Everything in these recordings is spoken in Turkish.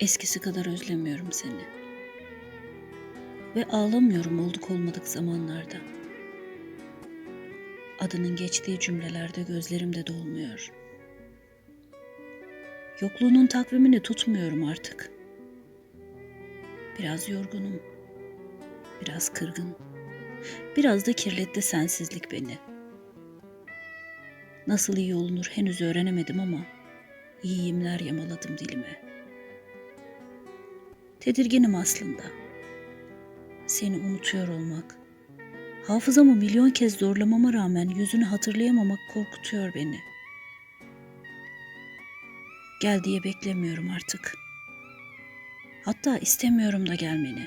Eskisi kadar özlemiyorum seni. Ve ağlamıyorum olduk olmadık zamanlarda. Adının geçtiği cümlelerde gözlerim de dolmuyor. Yokluğunun takvimini tutmuyorum artık. Biraz yorgunum. Biraz kırgın. Biraz da kirletti sensizlik beni. Nasıl iyi olunur henüz öğrenemedim ama iyiyimler yamaladım dilime. Tedirginim aslında. Seni unutuyor olmak. Hafızamı milyon kez zorlamama rağmen yüzünü hatırlayamamak korkutuyor beni. Gel diye beklemiyorum artık. Hatta istemiyorum da gelmeni.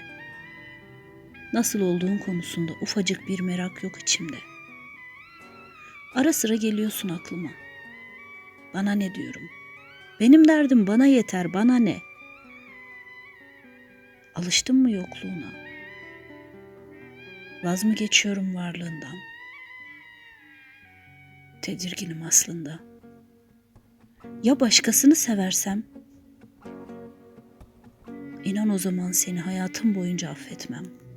Nasıl olduğun konusunda ufacık bir merak yok içimde. Ara sıra geliyorsun aklıma. Bana ne diyorum? Benim derdim bana yeter, bana ne? Alıştın mı yokluğuna? Vaz mı geçiyorum varlığından? Tedirginim aslında. Ya başkasını seversem? İnan o zaman seni hayatım boyunca affetmem.''